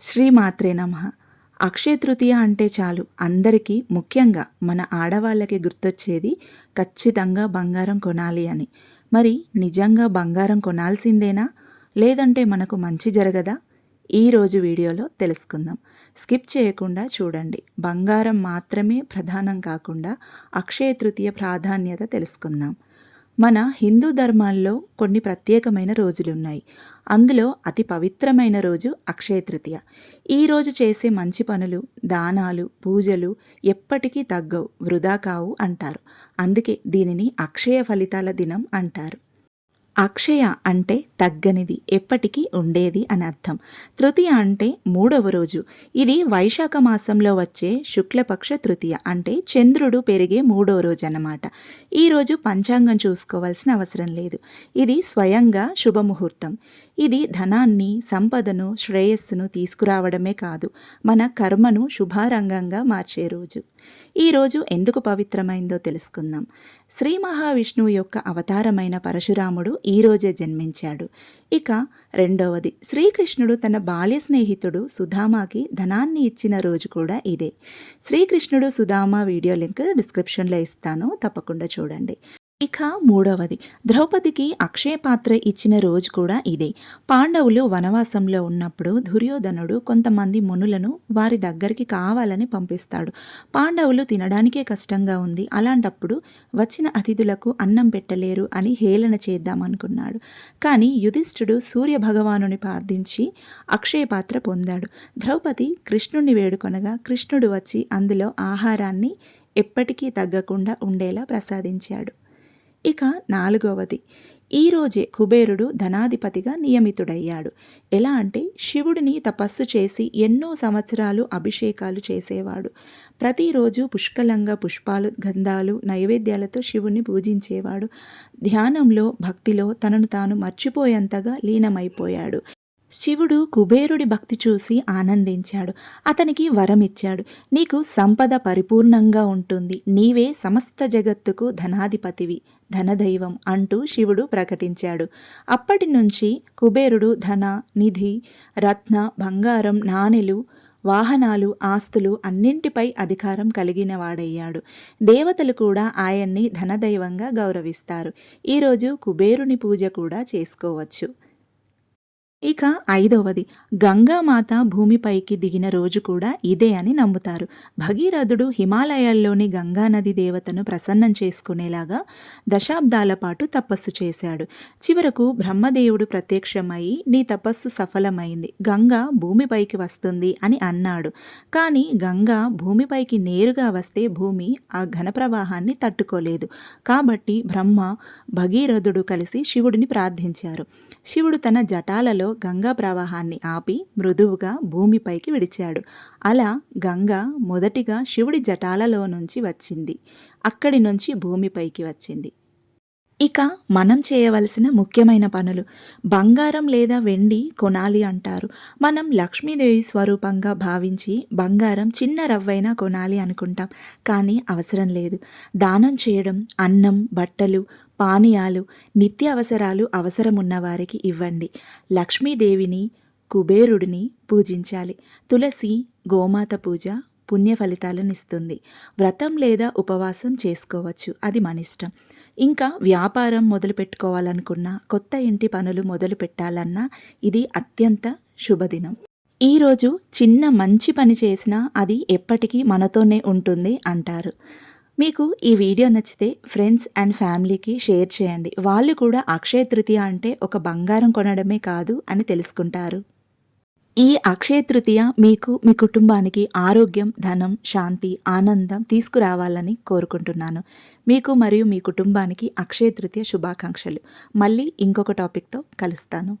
శ్రీమాత్రే నమ. అక్షయ తృతీయ అంటే చాలు. అందరికీ ముఖ్యంగా మన ఆడవాళ్ళకి గుర్తొచ్చేది ఖచ్చితంగా బంగారం కొనాలి అని. మరి నిజంగా బంగారం కొనాల్సిందేనా? లేదంటే మనకు మంచి జరగదా? ఈరోజు వీడియోలో తెలుసుకుందాం. స్కిప్ చేయకుండా చూడండి. బంగారం మాత్రమే ప్రధానం కాకుండా అక్షయ తృతీయ ప్రాధాన్యత తెలుసుకుందాం. మన హిందూ ధర్మాల్లో కొన్ని ప్రత్యేకమైన రోజులున్నాయి. అందులో అతి పవిత్రమైన రోజు అక్షయ తృతీయ. ఈరోజు చేసే మంచి పనులు దానాలు పూజలు ఎప్పటికీ తగ్గవు వృధా కావు అంటారు. అందుకే దీనిని అక్షయ ఫలితాల దినం అంటారు. అక్షయ అంటే తగ్గనిది ఎప్పటికీ ఉండేది అని అర్థం. తృతీయ అంటే మూడవ రోజు. ఇది వైశాఖ మాసంలో వచ్చే శుక్లపక్ష తృతీయ అంటే చంద్రుడు పెరిగే మూడో రోజు అన్నమాట ఈరోజు పంచాంగం చూసుకోవాల్సిన అవసరం లేదు. ఇది స్వయంగా శుభముహూర్తం. ఇది ధనాన్ని సంపదను శ్రేయస్సును తీసుకురావడమే కాదు మన కర్మను శుభారంగంగా మార్చే రోజు. ఈరోజు ఎందుకు పవిత్రమైందో తెలుసుకుందాం. శ్రీ మహావిష్ణువు యొక్క అవతారమైన పరశురాముడు ఈరోజే జన్మించాడు. ఇక రెండవది శ్రీకృష్ణుడు తన బాల్య స్నేహితుడు సుధామాకి ధనాన్ని ఇచ్చిన రోజు కూడా ఇదే. శ్రీకృష్ణుడు సుధామ వీడియో లింక్ డిస్క్రిప్షన్లో ఇస్తాను తప్పకుండా చూడండి. ఇక మూడవది. ద్రౌపదికి అక్షయపాత్ర ఇచ్చిన రోజు కూడా ఇదే. పాండవులు వనవాసంలో ఉన్నప్పుడు దుర్యోధనుడు కొంతమంది మునులను వారి దగ్గరికి కావాలని పంపిస్తాడు. పాండవులు తినడానికే కష్టంగా ఉంది. అలాంటప్పుడు వచ్చిన అతిథులకు అన్నం పెట్టలేరు అని హేళన చేద్దామనుకున్నాడు కానీ యుధిష్ఠుడు సూర్య భగవానుని ప్రార్థించి అక్షయపాత్ర పొందాడు. ద్రౌపది కృష్ణుణ్ణి వేడుకొనగా కృష్ణుడు వచ్చి అందులో ఆహారాన్ని ఎప్పటికీ తగ్గకుండా ఉండేలా ప్రసాదించాడు. ఇక నాలుగవది. ఈరోజే కుబేరుడు ధనాధిపతిగా నియమితుడయ్యాడు. ఎలా అంటే శివుడిని తపస్సు చేసి ఎన్నో సంవత్సరాలు అభిషేకాలు చేసేవాడు. ప్రతిరోజు పుష్కలంగా పుష్పాలు గంధాలు నైవేద్యాలతో శివుణ్ణి పూజించేవాడు. ధ్యానంలో భక్తిలో తనను తాను మర్చిపోయేంతగా లీనమైపోయాడు. శివుడు కుబేరుడి భక్తి చూసి ఆనందించాడు. అతనికి వరమిచ్చాడు. నీకు సంపద పరిపూర్ణంగా ఉంటుంది. నీవే సమస్త జగత్తుకు ధనాధిపతివి. ధనదైవం అంటూ శివుడు ప్రకటించాడు. అప్పటి నుంచి కుబేరుడు ధన నిధి రత్న బంగారం నాణెలు వాహనాలు ఆస్తులు అన్నింటిపై అధికారం కలిగిన వాడయ్యాడు దేవతలు కూడా ఆయన్ని ధనదైవంగా గౌరవిస్తారు. ఈరోజు కుబేరుని పూజ కూడా చేసుకోవచ్చు. ఇక ఐదవది గంగామాత భూమిపైకి దిగిన రోజు కూడా ఇదే అని నమ్ముతారు. భగీరథుడు హిమాలయాల్లోని గంగానది దేవతను ప్రసన్నం చేసుకునేలాగా దశాబ్దాల పాటు తపస్సు చేశాడు. చివరకు బ్రహ్మదేవుడు ప్రత్యక్షమై నీ తపస్సు సఫలమైంది గంగా భూమిపైకి వస్తుంది అని అన్నాడు. కానీ గంగా భూమిపైకి నేరుగా వస్తే భూమి ఆ ఘనప్రవాహాన్ని తట్టుకోలేదు. కాబట్టి బ్రహ్మ భగీరథుడు కలిసి శివుడిని ప్రార్థించారు. శివుడు తన జటాలలో గంగా ప్రవాహాన్ని ఆపి మృదువుగా భూమిపైకి విడిచాడు. అలా గంగ మొదటిగా శివుడి జటాలలో నుంచి వచ్చింది. అక్కడి నుంచి భూమిపైకి వచ్చింది. ఇక మనం చేయవలసిన ముఖ్యమైన పనులు. బంగారం లేదా వెండి కొనాలి అంటారు. మనం లక్ష్మీదేవి స్వరూపంగా భావించి బంగారం చిన్న రవ్వైనా కొనాలి అనుకుంటాం. కానీ అవసరం లేదు. దానం చేయడం అన్నం బట్టలు పానీయాలు నిత్య అవసరాలు అవసరం ఉన్నవారికి ఇవ్వండి. లక్ష్మీదేవిని కుబేరుడిని పూజించాలి. తులసి గోమాత పూజ పుణ్య ఫలితాలను ఇస్తుంది. వ్రతం లేదా ఉపవాసం చేసుకోవచ్చు. అది మన ఇష్టం. ఇంకా వ్యాపారం మొదలుపెట్టుకోవాలనుకున్నా కొత్త ఇంటి పనులు మొదలు పెట్టాలన్నా ఇది అత్యంత శుభదినం. ఈరోజు చిన్న మంచి పని చేసినా అది ఎప్పటికీ మనతోనే ఉంటుంది అంటారు. మీకు ఈ వీడియో నచ్చితే ఫ్రెండ్స్ అండ్ ఫ్యామిలీకి షేర్ చేయండి. వాళ్ళు కూడా అక్షయ తృతీయ అంటే ఒక బంగారం కొనడమే కాదు అని తెలుసుకుంటారు. ఈ అక్షయ తృతీయ మీకు మీ కుటుంబానికి ఆరోగ్యం ధనం శాంతి ఆనందం తీసుకురావాలని కోరుకుంటున్నాను. మీకు మరియు మీ కుటుంబానికి అక్షయ తృతీయ శుభాకాంక్షలు. మళ్ళీ ఇంకొక టాపిక్తో కలుస్తాను.